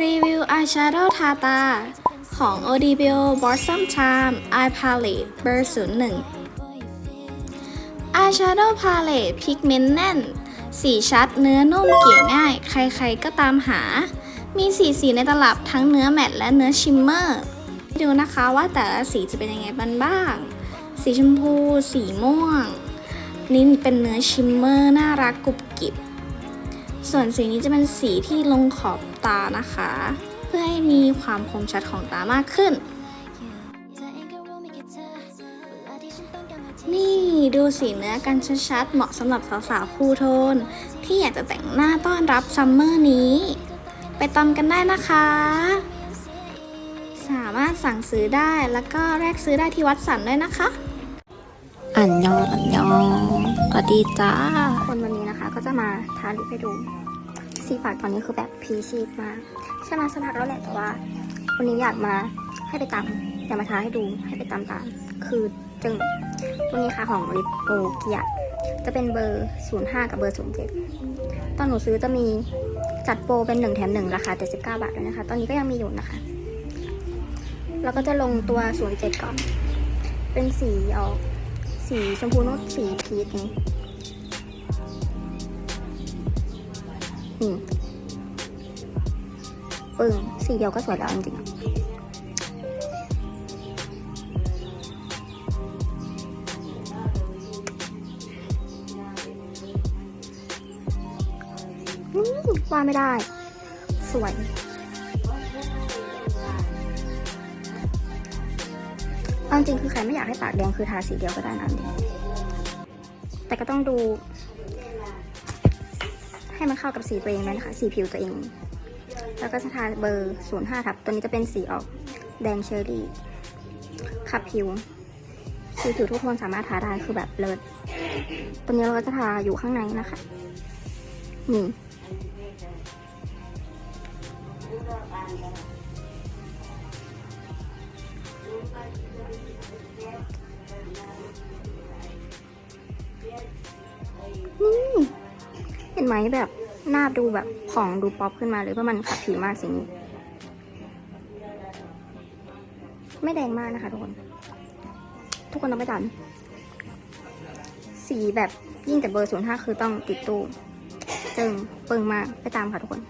รีวิว Eyeshadow ทาตา ของ Odibio Blossom Charm Eye Palette เบอร์ 01 Eyeshadow Palette พิกเมนต์แน่น สีชัดเนื้อนุ่มเกลี่ยง่าย ใครๆก็ตามหา มีสีสีในตลับทั้งเนื้อแมตต์และเนื้อชิมเมอร์ ดูนะคะว่าแต่ละสีจะเป็นยังไงบ้าง สีชมพู สีม่วง นี่เป็นเนื้อชิมเมอร์ น่ารักกรุบกริบ ส่วนสีนี้จะเป็นสีที่ลงขอบตานะคะ เพื่อให้มีความคมชัดของตามากขึ้น นี่ดูสีเนื้อกันชัดๆเหมาะสำหรับสาวๆคูลโทน ที่อยากจะแต่งหน้าต้อนรับซัมเมอร์นี้ ไปตอมกันได้นะคะ สามารถสั่งซื้อได้แล้วก็แลกซื้อได้ที่วัดสันด้วยนะคะ อันยองอันยองสวัสดีจ้าคนวัน ก็จะมาทาลิปให้ดูสีปากตอนนี้คือแบบพีชีพมากใช่ไหมสักพักแล้วแหละแต่ว่า วันนี้อยากมาให้ไปตามอยากมาทาให้ดูให้ไปตามตามคือจึงตัวนี้ค่ะของลิปโอเกียจะเป็นเบอร์ 05 กับเบอร์ 07 ตอนหนูซื้อจะมีจัดโปรเป็น1แถม1ราคา79บาทด้วยนะคะ ตอนนี้ก็ยังมีอยู่นะคะ แล้วก็จะลงตัว 07 ก่อน เป็นสีออก สีชมพูนุชสีพีชนี้ นี่ปึ้งสีเดียวก็สวยแล้วจริงๆว่าไม่ได้ สวย เอาจริงคือใครไม่อยากให้ปากแดงคือทาสีเดียวก็ได้นะจริงแต่ก็ต้องดู ให้มันเข้ากับสีตัวเองด้วยนะคะ สีผิวตัวเอง แล้วก็จะทาเบอร์ 05ทับ ตัวนี้จะเป็นสีออกแดงเชอร์รี่ขับผิวสีผิวทุกคนสามารถทาได้คือแบบเลิศตัวนี้เราก็จะทาอยู่ข้างในนะคะนี่ ไหมแบบหน้าดูแบบผ่องดูป๊อปขึ้นมาเลยเพราะมันขับผิวมากสีนี้ ไม่แดงมากนะคะทุกคน ทุกคนต้องไปตามสีแบบยิ่งแต่เบอร์ศูนย์ห้าคือต้องติดตู้ จึงเปิงมากไปตามค่ะทุกคน